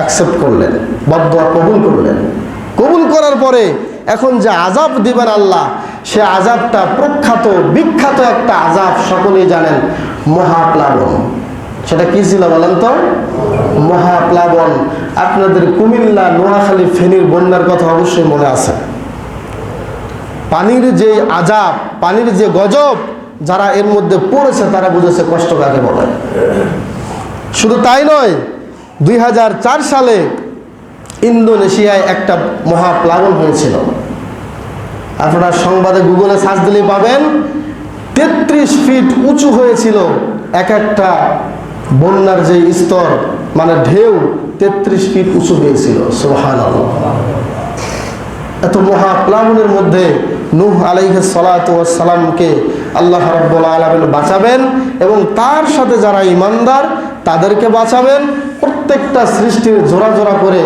Accept করলেন বদ্ধ কবুল করলেন। কবুল করার পরে এখন যে আজাব দিবেন আল্লাহ, সে আজাবটা প্রখ্যাত, বিখ্যাত একটা আজাব সকলেই জানেন, মহাপ্লাবন। সেটা কি ছিল বলেন তো? মহাপ্লাবন। আপনাদের কুমিল্লা নোয়াখালী ফেনীর বন্যার কথা অবশ্যই মনে আছে। পানির যে আজাব পানির যে গজব, যারা এর মধ্যে পড়েছে তারা বুঝেছে কষ্ট কাকে বলে। শুধু তাই নয় দুই হাজার চার সালে ইন্দোনেশিয়ায় একটা মহাপ্লাবন হয়েছিল। আপনারা সংবাদে গুগলে সার্চ দিলেই পাবেন, তেত্রিশ ফিট উঁচু হয়েছিল এক একটা বন্যার যে স্তর মানে ঢেউ, তেত্রিশ ফিট উঁচু হয়েছিল। সোহান এত মহাপ্লাবনের মধ্যে নূহ আলাইহে সালামকে আল্লাহ রব্বুল আলমিন বাঁচাবেন এবং তার সাথে যারা ইমানদার তাদেরকে বাঁচাবেন। প্রত্যেকটা সৃষ্টির জোড়া জোড়া করে